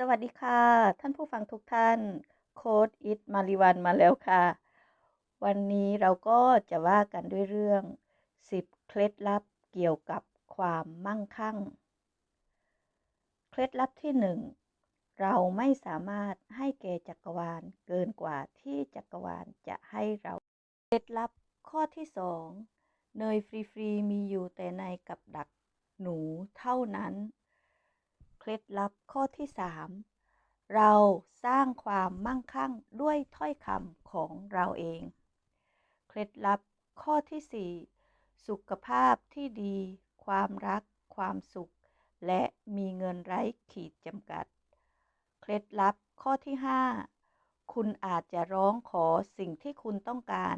สวัสดีค่ะ ท่านผู้ฟังทุกท่าน โค้ดอิทมาริวันมาแล้วค่ะ วันนี้เราก็จะว่ากันด้วยเรื่อง 10 เคล็ดลับเกี่ยวกับความมั่งคั่ง เคล็ดลับที่ 1 เราไม่สามารถให้แก่จักรวาลเกินกว่าที่จักรวาลจะให้เรา เคล็ดลับข้อที่ 2 เนยฟรีๆมีอยู่แต่ในกับดักหนูเท่านั้น ล็ดลับข้อที่ 3 เราสร้างความมั่งคั่งด้วยถ้อยคำของเราเอง เคล็ดลับข้อที่ 4 สุขภาพที่ดี ความรัก ความสุข และมีเงินไร้ขีดจำกัด เคล็ดลับข้อที่ 5 คุณอาจจะร้องขอสิ่งที่คุณต้องการ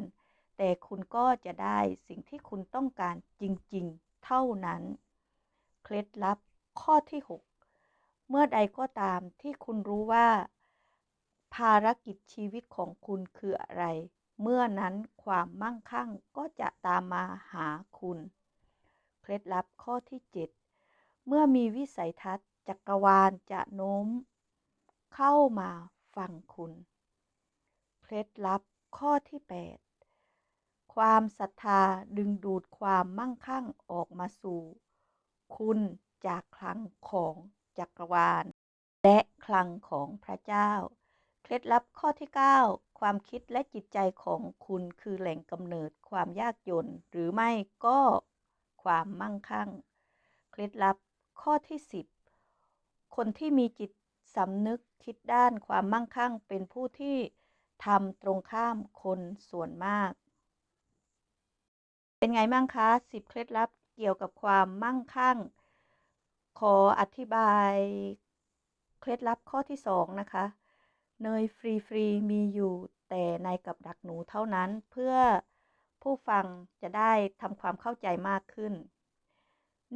แต่คุณก็จะได้สิ่งที่คุณต้องการจริงๆ เท่านั้น เคล็ดลับข้อที่ 6 เมื่อใดก็ตามที่คุณรู้ว่า ภารกิจชีวิตของคุณคืออะไร เมื่อนั้นความมั่งคั่งก็จะตามมาหาคุณ เคล็ดลับข้อที่ 7 เมื่อมีวิสัยทัศน์จักรวาลจะโน้ม เข้ามาฟังคุณ เคล็ดลับข้อที่ 8 ความศรัทธาดึงดูดความมั่งคั่งออกมาสู่ คุณจากคลังของ จักรวาล และคลังของพระเจ้า เคล็ดลับข้อที่ 9 ความคิดและจิตใจของคุณคือแหล่งกำเนิดความยากจน หรือไม่ก็ความมั่งคั่ง เคล็ดลับข้อที่ 10 คนที่มีจิตสำนึกคิดด้านความมั่งคั่งเป็นผู้ที่ทำตรงข้ามคนส่วนมาก เป็นไงมั่งคะ 10 เคล็ดลับเกี่ยวกับความมั่งคั่ง ขออธิบายเคล็ดลับข้อที่ 2 นะคะ เนยฟรีๆมีอยู่แต่ในกับดักหนูเท่านั้นเพื่อผู้ฟังจะได้ทำความเข้าใจมากขึ้น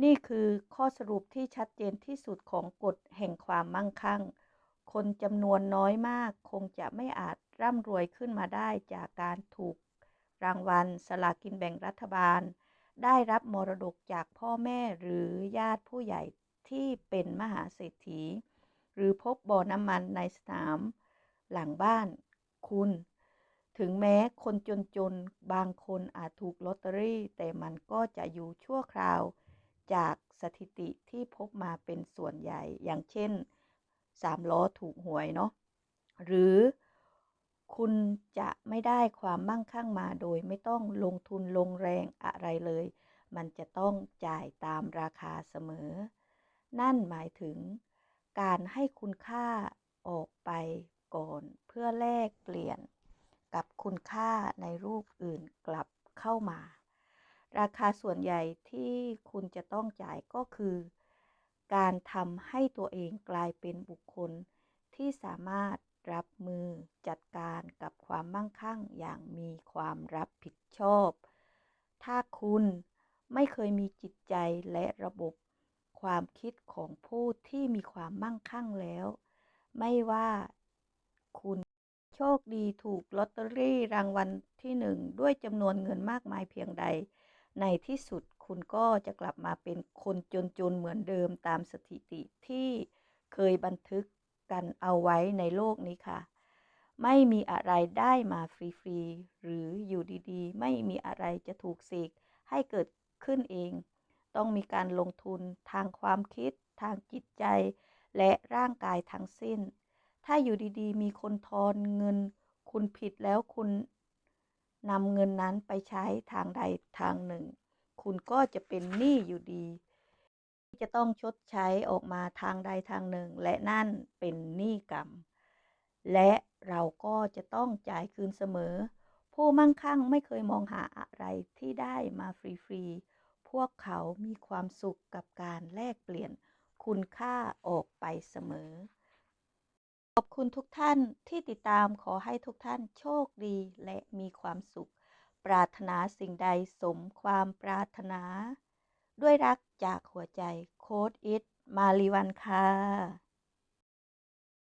นี่คือข้อสรุปที่ชัดเจนที่สุดของกฎแห่งความมั่งคั่ง คนจำนวนน้อยมากคงจะไม่อาจร่ำรวยขึ้นมาได้จากการถูกรางวัลสลากินแบ่งรัฐบาล ได้รับมรดกจากพ่อแม่หรือญาติผู้ใหญ่ ที่เป็นมหาเศรษฐี หรือพบบ่อน้ำมันในสนาม หลังบ้านคุณ ถึงแม้คนจนๆ บางคนอาจถูกลอตเตอรี่ แต่มันก็จะอยู่ชั่วคราวจากสถิติที่พบมาเป็นส่วนใหญ่ อย่างเช่นสามล้อถูกหวยเนาะหรือคุณจะไม่ได้ความมั่งคั่งมาโดยไม่ต้องลงทุนลงแรงอะไรเลย มันจะต้องจ่ายตามราคาเสมอ นั่นหมายถึง การให้คุณค่าออกไปก่อนเพื่อแลกเปลี่ยนกับคุณค่าในรูปอื่นกลับเข้ามา ราคาส่วนใหญ่ที่คุณจะต้องจ่ายก็คือ การทำให้ตัวเองกลายเป็นบุคคลที่สามารถรับมือจัดการกับความมั่งคั่งอย่างมีความรับผิดชอบ ถ้าคุณไม่เคยมีจิตใจและระบบ ความคิดของผู้ที่มีความมั่งคั่งแล้ว ไม่ว่าคุณโชคดีถูกลอตเตอรี่รางวัลที่หนึ่งด้วยจำนวนเงินมากมายเพียงใด ในที่สุดคุณก็จะกลับมาเป็นคนจนๆเหมือนเดิมตามสถิติที่เคยบันทึกกันเอาไว้ในโลกนี้ค่ะ ไม่มีอะไรได้มาฟรี ๆ หรืออยู่ดีๆ ไม่มีอะไรจะถูกเสกให้เกิดขึ้นเอง ต้องมีการลงทุนทางความคิด ทางจิตใจ และร่างกายทั้งสิ้น ถ้าอยู่ดีๆ มีคนทอนเงิน คุณผิดแล้วคุณนำเงินนั้นไปใช้ทางใดทางหนึ่ง คุณก็จะเป็นหนี้อยู่ดี จะต้องชดใช้ออกมาทางใดทางหนึ่ง และนั่นเป็นหนี้กรรม และเราก็จะต้องจ่ายคืนเสมอ ผู้มั่งคั่งไม่เคยมองหาอะไรที่ได้มาฟรีๆ วกเขามีความสุขกับการแลกเปลี่ยนคุณค่าออกไปเสมอ ขอบคุณทุกท่านที่ติดตามขอให้ทุกท่านโชคดีและมีความสุข ปรารถนาสิ่งใดสมความปรารถนา ด้วยรักจากหัวใจโค้ดอิทมาลีวันค่ะ